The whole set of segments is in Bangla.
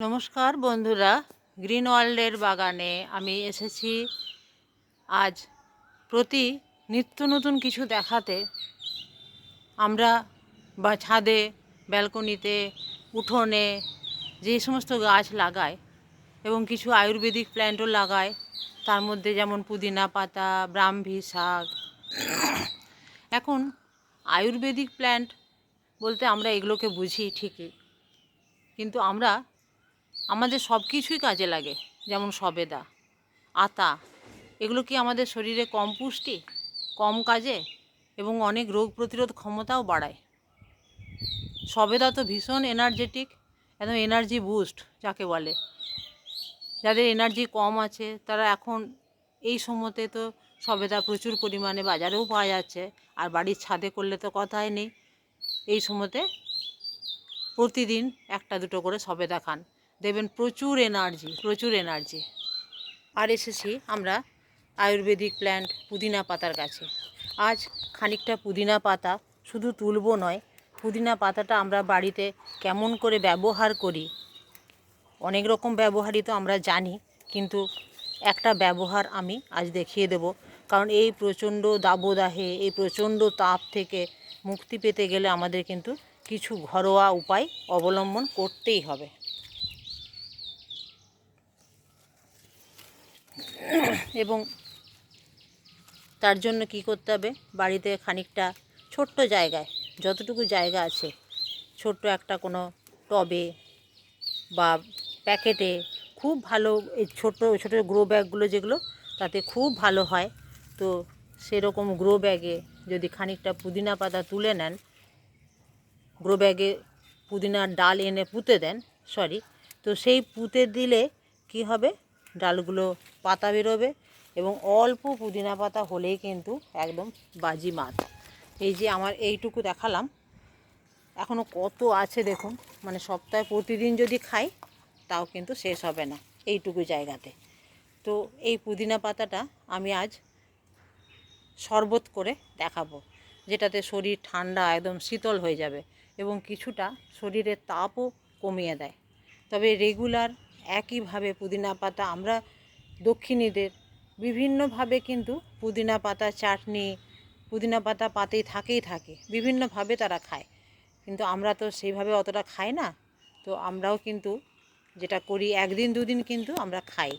নমস্কার বন্ধুরা, গ্রিন ওয়ার্ল্ডের বাগানে আমি এসেছি আজ প্রতি নিত্য নতুন কিছু দেখাতে। আমরা বা ছাদে, ব্যালকনিতে, উঠোনে যে সমস্ত গাছ লাগাই এবং কিছু আয়ুর্বেদিক প্ল্যান্টও লাগায় তার মধ্যে যেমন পুদিনা পাতা, ব্রাহ্মী শাক। এখন আয়ুর্বেদিক প্ল্যান্ট বলতে আমরা এগুলোকে বুঝি ঠিকই, কিন্তু আমরা আমাদের সব কিছুই কাজে লাগে, যেমন সবেদা, আতা, এগুলো কি আমাদের শরীরে কম পুষ্টি, কম কাজে, এবং অনেক রোগ প্রতিরোধ ক্ষমতাও বাড়ায়? সবেদা তো ভীষণ এনার্জেটিক একদম এনার্জি বুস্ট যাকে বলে। যাদের এনার্জি কম আছে, তারা এখন এই সময়তে তো সবেদা প্রচুর পরিমাণে বাজারেও পাওয়া যাচ্ছে, আর বাড়ির ছাদে করলে তো কথাই নেই। এই সময়তে প্রতিদিন একটা দুটো করে সবেদা খান। দেবেন প্রচুর এনার্জি প্রচুর এনার্জি আর এসেছি আমরা আয়ুর্বেদিক প্ল্যান্ট পুদিনা পাতার কাছে আজ খানিকটা পুদিনা পাতা শুধু তুলবো নয়, পুদিনা পাতাটা আমরা বাড়িতে কেমন করে ব্যবহার করি, অনেক রকম ব্যবহারই তো আমরা জানি, কিন্তু একটা ব্যবহার আমি আজ দেখিয়ে দেব। কারণ এই প্রচণ্ড দাবদাহে, এই প্রচণ্ড তাপ থেকে মুক্তি পেতে গেলে আমাদের কিন্তু কিছু ঘরোয়া উপায় অবলম্বন করতেই হবে। এবং তার জন্য কি করতে হবে? বাড়িতে খানিকটা ছোট্ট জায়গায়, যতটুকু জায়গা আছে, ছোট্ট একটা কোনো টবে বা প্যাকেটে খুব ভালো এই ছোটো ছোটো গ্রো ব্যাগগুলো যেগুলো, তাতে খুব ভালো হয়। তো সেরকম গ্রো ব্যাগে যদি খানিকটা পুদিনা পাতা তুলে নেন, গ্রো ব্যাগে পুদিনার ডাল এনে পুঁতে দেন সরি তো সেই পুঁতে দিলে কি হবে? ডালগুলো পাতা বেরোবে এবং অল্প পুদিনা পাতা হলেই কিন্তু একদম বাজি মাত এই যে আমার এইটুকু দেখালাম। এখনও কত আছে দেখুন মানে সপ্তাহে প্রতিদিন যদি খাই, তাও কিন্তু শেষ হবে না এইটুকু জায়গাতে। তো এই পুদিনা পাতাটা আমি আজ শরবত করে দেখাবো, যেটাতে শরীর ঠান্ডা একদম শীতল হয়ে যাবে এবং কিছুটা শরীরের তাপও কমিয়ে দেয়। তবে রেগুলার একইভাবে পুদিনা পাতা আমরা দক্ষিণীদের বিভিন্নভাবে কিন্তু পুদিনা পাতা, চাটনি, পুদিনা পাতা পাতেই থাকেই থাকে, বিভিন্নভাবে তারা খায়। কিন্তু আমরা তো সেইভাবে অতটা খাই না, তো আমরাও কিন্তু যেটা করি, একদিন দুদিন কিন্তু আমরা খাই।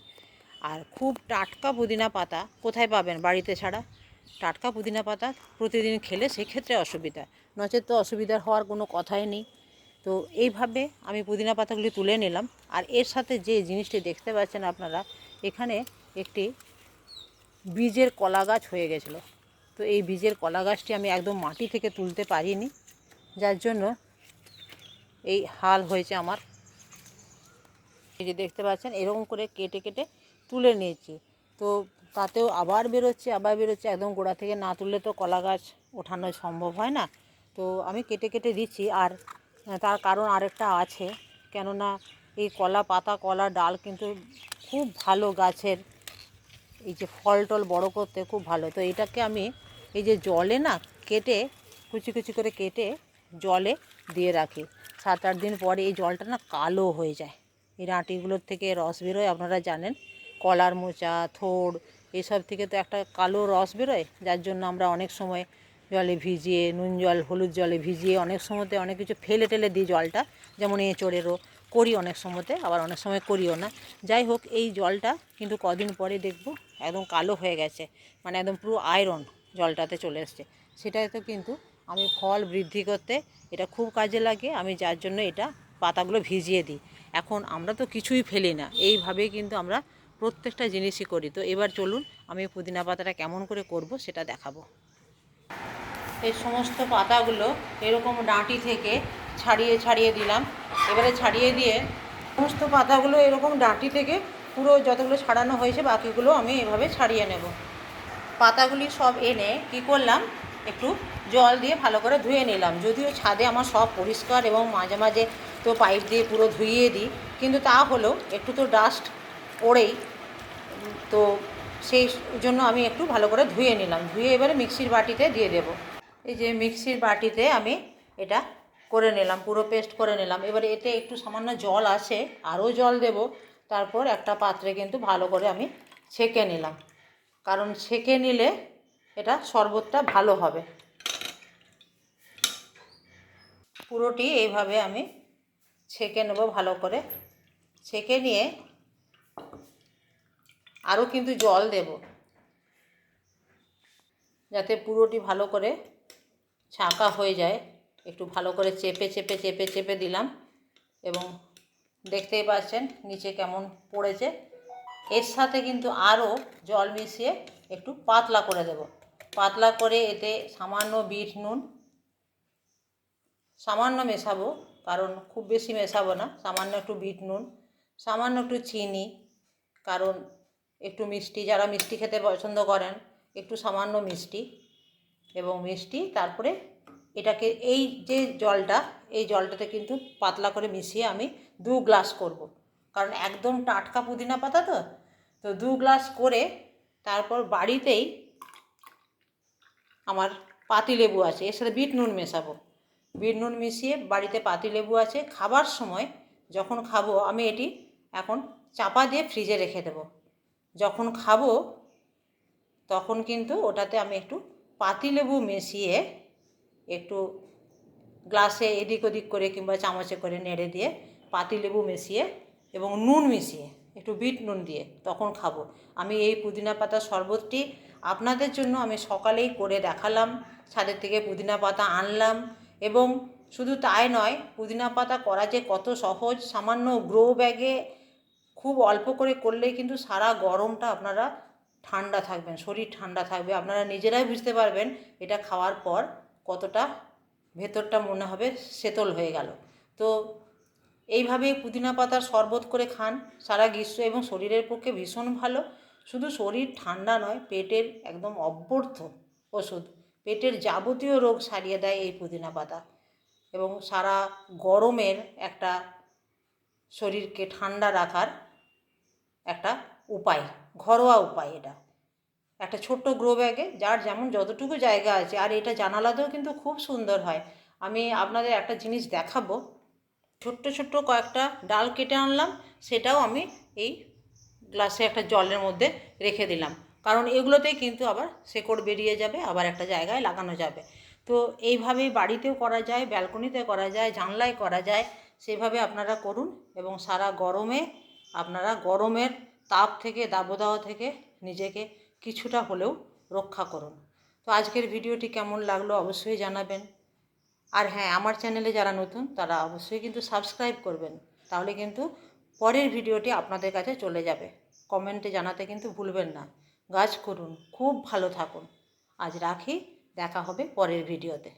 আর খুব টাটকা পুদিনা পাতা কোথায় পাবেন বাড়িতে ছাড়া? টাটকা পুদিনা পাতা প্রতিদিন খেলে সেক্ষেত্রে অসুবিধা, নচেত তো অসুবিধার হওয়ার কোনো কথাই নেই। তো এইভাবে আমি পুদিনা পাতাগুলি তুলে নিলাম। আর এর সাথে যে জিনিসটি দেখতে পাচ্ছেন আপনারা, এখানে একটি বীজের কলা গাছ হয়ে গেছিল। তো এই বীজের কলা গাছটি আমি একদম মাটি থেকে তুলতে পারিনি, যার জন্য এই হাল হয়েছে আমার। এই যে দেখতে পাচ্ছেন, এরকম করে কেটে কেটে তুলে নিয়েছি। তো তাতেও আবার বেরোচ্ছে আবার বেরোচ্ছে, একদম গোড়া থেকে না তুললে তো কলা গাছ ওঠানো সম্ভব হয় না। তো আমি কেটে কেটে দিচ্ছি, আর তার কারণ আরেকটা আছে। কেননা এই কলা পাতা, কলা ডাল কিন্তু খুব ভালো গাছের এই যে ফল টল বড়ো করতে খুব ভালো। তো এটাকে আমি এই যে জলে না কেটে, কুচি কুচি করে কেটে জলে দিয়ে রাখি। সাত আট দিন পরে এই জলটা না কালো হয়ে যায়। এই ডাঁটিগুলোর থেকে রস বেরোয়, আপনারা জানেন। কলার মোচা, থোড়, এসব থেকে তো একটা কালো রস বেরোয়। যার জন্য আমরা অনেক সময় জলে ভিজিয়ে, নুন জল, হলুদ জলে ভিজিয়ে অনেক সময়তে অনেক কিছু ফেলে টেলে দিই জলটা। যেমন এঁচড়েরও করি অনেক সময়তে, আবার অনেক সময় করিও না। যাই হোক, এই জলটা কিন্তু কদিন পরে দেখব, একদম কালো হয়ে গেছে। মানে একদম পুরো আয়রন জলটাতে চলে এসছে। সেটাতে কিন্তু আমি ফল বৃদ্ধি করতে এটা খুব কাজে লাগে, আমি যার জন্য এটা পাতাগুলো ভিজিয়ে দিই। এখন আমরা তো কিছুই ফেলি না, এইভাবেই কিন্তু আমরা প্রত্যেকটা জিনিসই করি। তো এবার চলুন, আমি পুদিনা পাতাটা কেমন করে করব সেটা দেখাবো। এই সমস্ত পাতাগুলো এরকম ডাঁটি থেকে ছাড়িয়ে ছাড়িয়ে দিলাম। এবারে ছাড়িয়ে দিয়ে সমস্ত পাতাগুলো এরকম ডাঁটি থেকে পুরো যতগুলো ছাড়ানো হয়েছে, বাকিগুলো আমি এভাবে ছাড়িয়ে নেব। পাতাগুলি সব এনে কি করলাম? একটু জল দিয়ে ভালো করে ধুয়ে নিলাম। যদিও ছাদে আমার সব পরিষ্কার এবং মাঝে মাঝে তো পাইপ দিয়ে পুরো ধুইয়ে দিই, কিন্তু তা হলেও একটু তো ডাস্ট পড়েই, তো সেই জন্য আমি একটু ভালো করে ধুয়ে নিলাম। ধুয়ে এবারে মিক্সির বাটিতে দিয়ে দেব। এই যে মিক্সির বাটিতে আমি এটা করে নিলাম, পুরো পেস্ট করে নিলাম। এবারে এতে একটু সামান্য জল আছে, আরও জল দেব। তারপর একটা পাত্রে কিন্তু ভালো করে আমি ছেঁকে নিলাম। কারণ ছেঁকে নিলে এটা শরবতটা ভালো হবে। পুরোটি এইভাবে আমি ছেঁকে নেব, ভালো করে। ছেঁকে নিয়ে আরও কিন্তু জল দেব। যাতে পুরোটি ভালো করে ছাঁকা হয়ে যায়। একটু ভালো করে চেপে চেপে চেপে চেপে দিলাম এবং দেখতেই পাচ্ছেন নিচে কেমন পড়েছে। এর সাথে কিন্তু আরও জল মিশিয়ে একটু পাতলা করে দেব। পাতলা করে এতে সামান্য বিট নুন, সামান্য মেশাবো, কারণ খুব বেশি মেশাবো না, সামান্য একটু বিট নুন, সামান্য একটু চিনি, কারণ একটু মিষ্টি, যারা মিষ্টি খেতে পছন্দ করেন, একটু সামান্য মিষ্টি এবং মিষ্টি, তারপরে এটাকে এই যে জলটা, এই জলটাতে কিন্তু পাতলা করে মিশিয়ে আমি দু গ্লাস করব। কারণ একদম টাটকা পুদিনা পাতা তো তো দু গ্লাস করে তারপর বাড়িতেই আমার পাতিলেবু আছে, এর সাথে বিট নুন মেশাবো বিট নুন মিশিয়ে বাড়িতে পাতিলেবু আছে, খাবার সময় যখন খাব, আমি এটি এখন চাপা দিয়ে ফ্রিজে রেখে দেবো যখন খাব, তখন কিন্তু ওটাতে আমি একটু পাতিলেবু মিশিয়ে একটু গ্লাসে এদিক ওদিক করে কিংবা চামচে করে নেড়ে দিয়ে পাতিলেবু মিশিয়ে এবং নুন মিশিয়ে, একটু বিট নুন দিয়ে তখন খাব। আমি এই পুদিনা পাতা শরবতটি আপনাদের জন্য আমি সকালেই করে দেখালাম, ছাদের থেকে পুদিনা পাতা আনলাম এবং শুধু তাই নয়, পুদিনা পাতা করা যে কত সহজ, সামান্য গ্রো ব্যাগে খুব অল্প করে করলেই কিন্তু সারা গরমটা আপনারা ঠান্ডা থাকবেন, শরীর ঠান্ডা থাকবে। আপনারা নিজেরাই বুঝতে পারবেন এটা খাওয়ার পর কতটা ভেতরটা মনে হবে শীতল হয়ে গেল। তো এইভাবে পুদিনা পাতার শরবত করে খান, সারা গ্রীষ্ম এবং শরীরের পক্ষে ভীষণ ভালো। শুধু শরীর ঠান্ডা নয়, পেটের একদম অব্যর্থ ওষুধ। পেটের যাবতীয় রোগ সারিয়ে দেয় এই পুদিনা পাতা। এবং সারা গরমের একটা শরীরকে ঠান্ডা রাখার একটা উপায়, ঘরোয়া উপায় এটা। একটা ছোট্ট গ্রো ব্যাগে, যার যেমন যতটুকু জায়গা আছে, আর এটা জানালাতেও কিন্তু খুব সুন্দর হয়। আমি আপনাদের একটা জিনিস দেখাবো। ছোট্ট ছোট্ট কয়েকটা ডাল কেটে আনলাম, সেটাও আমি এই গ্লাসে একটা জলের মধ্যে রেখে দিলাম। কারণ এগুলোতেই কিন্তু আবার শেকড় বেরিয়ে যাবে, আবার একটা জায়গায় লাগানো যাবে। তো এইভাবেই বাড়িতেও করা যায়, ব্যালকনিতে করা যায়, জানলায় করা যায়, সেভাবে আপনারা করুন এবং সারা গরমে আপনারা গরমের তাপ থেকে, দাবদাহ থেকে নিজেকে কিছুটা হলেও রক্ষা করুন। তো আজকের ভিডিওটি কেমন লাগল অবশ্যই জানাবেন। আর হ্যাঁ আমার চ্যানেলে যারা নতুন, তারা অবশ্যই কিন্তু সাবস্ক্রাইব করবেন। তাহলে কিন্তু পরের ভিডিওটি আপনাদের কাছে চলে যাবে। কমেন্টে জানাতে কিন্তু ভুলবেন না। গাছ করুন, খুব ভালো থাকুন। আজ রাখি, দেখা হবে পরের ভিডিওতে।